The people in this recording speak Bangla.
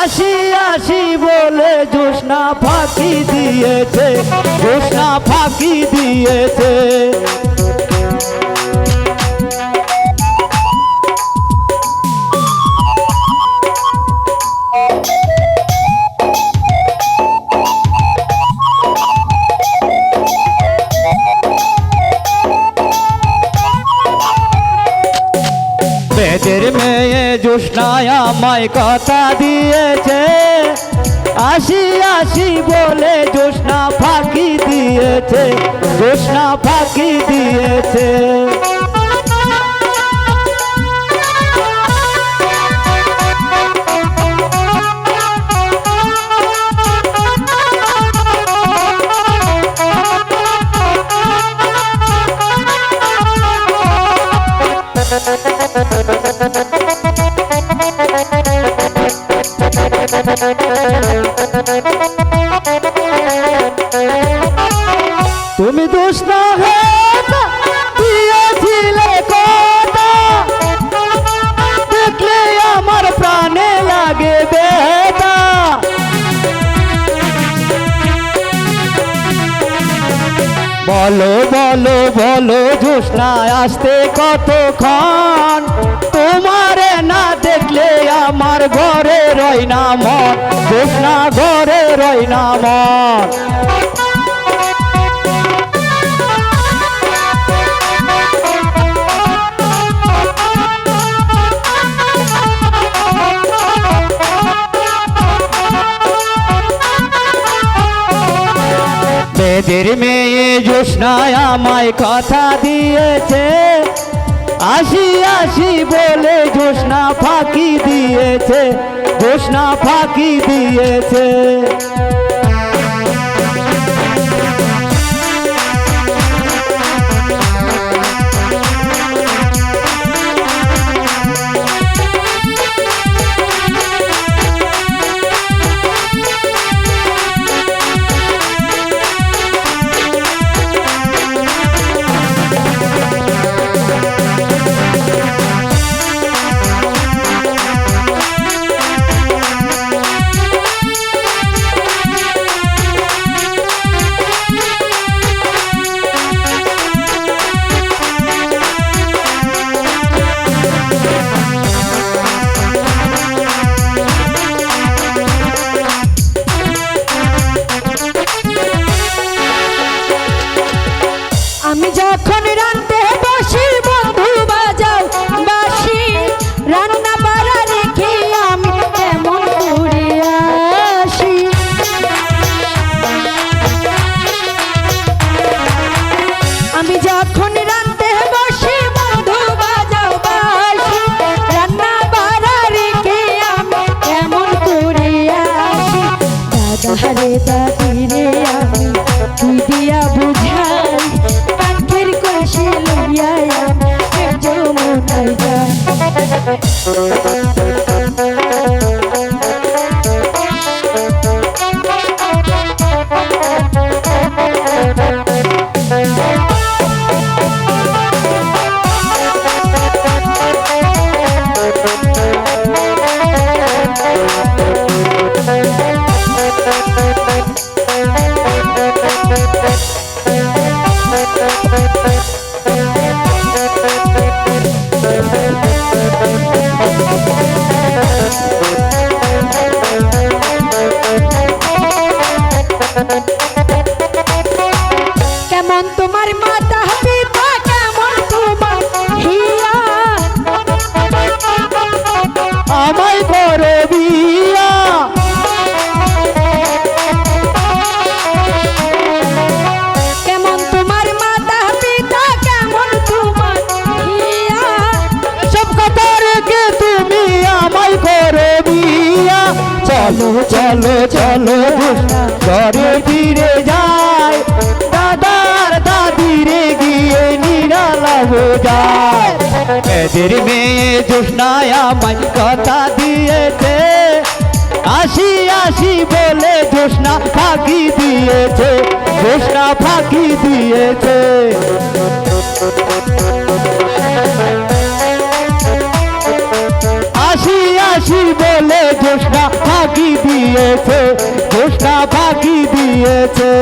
আসি আসি বলে জোসনা ফাঁকি দিয়েছে জোসনা ফাঁকি দিয়েছে। জোসনায় আমায় কথা দিয়েছে। আসি আসি বলে জোষ্ণা ফাঁকি দিয়েছে জোষ্ণা ফাঁকি দিয়েছে। আমার প্রাণে লাগে বেদা বলো বলো বলো জোসনায় আসতে কতক্ষণ? তোমারে না দেখলে আমার ঘরে রয় না মন ঘরে রয় না মন। বেদের মেয়ে জোসনায় আমায় কথা দিয়েছে। আসি আসি বলে জোসনা ফাঁকি দিয়েছে জোসনা ফাঁকি দিয়েছে। কেমন আমায় করে বিয়া। কেমন তোমার মাতা পিতা কেমন তোমার হিয়া সব কথা রেখে তুমি আমায় করে বিয়া। চলো চলো চলো ঘরে ফিরে যায় দাদার দাদিরে গিয়ে নিরালা যায়। এদের মেয়ে জোসনায় আমায় কথা দিয়েছে। আসি আসি বলে জোসনা ফাঁকি দিয়েছে জোসনা ফাঁকি দিয়েছে। আসি আসি দিয়েছে ঘোষণা ফাঁকি দিয়েছে।